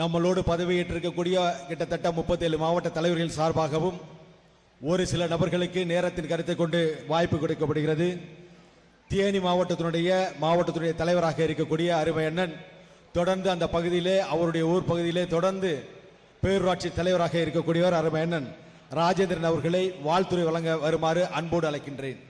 நம்மளோடு பதவியேற்றிருக்கக்கூடிய கிட்டத்தட்ட முப்பத்தேழு மாவட்ட தலைவர்கள் சார்பாகவும் ஒரு சில நபர்களுக்கு நேரத்தின் கருத்தை கொண்டு வாய்ப்பு கொடுக்கப்படுகிறது. தேனி மாவட்டத்தினுடைய மாவட்டத்தினுடைய தலைவராக இருக்கக்கூடிய அருமை அண்ணன் தொடர்ந்து அந்த பகுதியிலே அவருடைய ஊர் பகுதியிலே தொடர்ந்து பேரூராட்சி தலைவராக இருக்கக்கூடியவர் அருமை அண்ணன் ராஜேந்திரன் அவர்களை வாழ்த்துறை வழங்க வருமாறு அன்போடு அழைக்கின்றேன்.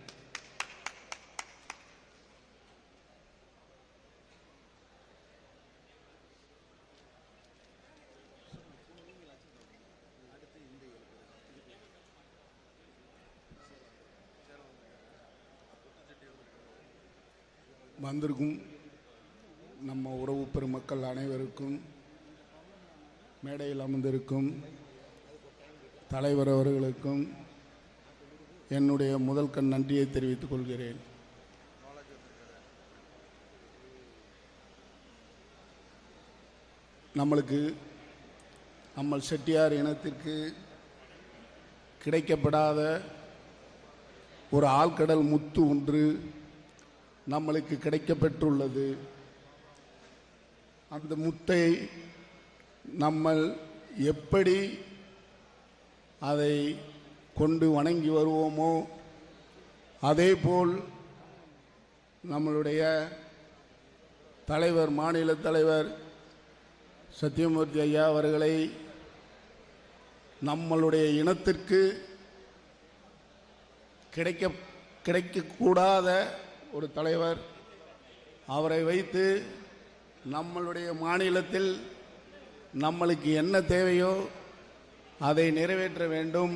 வந்திருக்கும் நம்ம உறவு பெருமக்கள் அனைவருக்கும் மேடையில் அமர்ந்திருக்கும் தலைவர் அவர்களுக்கும் என்னுடைய முதல் கண் நன்றியை தெரிவித்துக் கொள்கிறேன். நம்மளுக்கு நம்ம செட்டியார் இனத்திற்கு கிடைக்கப்படாத ஒரு ஆழ்கடல் முத்து ஒன்று நம்மளுக்கு கிடைக்கப்பெற்றுள்ளது. அந்த முத்தை நம்ம எப்படி அதை கொண்டு வணங்கி வருவோமோ அதேபோல் நம்மளுடைய தலைவர் மாநில தலைவர் சத்யமூர்த்தி ஐயா அவர்களை நம்மளுடைய இனத்திற்கு கிடைக்க கிடைக்கக்கூடாத ஒரு தலைவர் அவரை வைத்து நம்மளுடைய மாநிலத்தில் நம்மளுக்கு என்ன தேவையோ அதை நிறைவேற்ற வேண்டும்.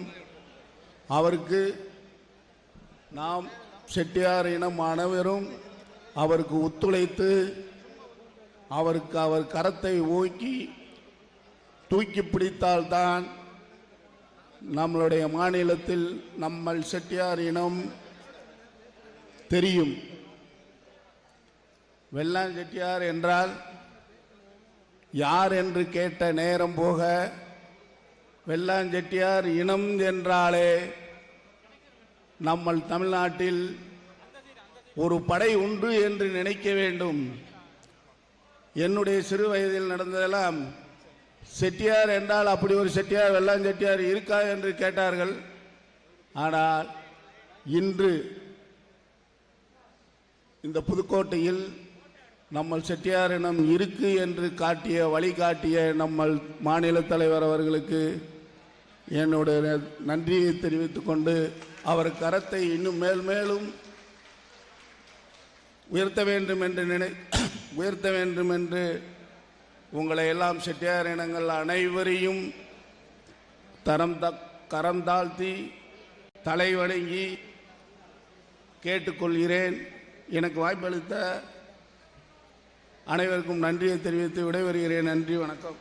அவருக்கு நாம் செட்டியார் இனம் அனைவரும் அவருக்கு ஒத்துழைத்து அவருக்கு அவர் கரத்தை ஓக்கி தூக்கி பிடித்தால்தான் நம்மளுடைய மாநிலத்தில் நம்மள் செட்டியார் இனம் தெரியும். வெள்ளான் செட்டியார் என்றால் யார் என்று கேட்ட நேரம் போக வெள்ளான் செட்டியார் இனம் என்றாலே நம்மள் தமிழ்நாட்டில் ஒரு படை உண்டு என்று நினைக்க வேண்டும். என்னுடைய சிறு வயதில் நடந்ததெல்லாம் செட்டியார் என்றால் அப்படி ஒரு செட்டியார் வெள்ளான் செட்டியார் இருக்கா என்று கேட்டார்கள். ஆனால் இன்று இந்த புதுக்கோட்டையில் நம்ம செட்டியார் இனம் இருக்கு என்று காட்டிய வழிகாட்டிய நம்ம மாநில தலைவர் அவர்களுக்கு என்னுடைய நன்றியை தெரிவித்து கொண்டு அவர் கரத்தை இன்னும் மேல் மேலும் உயர்த்த வேண்டும் என்று நினை உயர்த்த வேண்டும் என்று உங்களை எல்லாம் செட்டியார் இனங்கள் அனைவரையும் தரம் த கரம் தாழ்த்தி தலை வணங்கி கேட்டுக்கொள்கிறேன். எனக்கு வாய்ப்பளித்த அனைவருக்கும் நன்றியை தெரிவித்து விடைபெறுகிறேன். நன்றி வணக்கம்.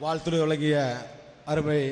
வாழ்த்துறை வழங்கிய அருமை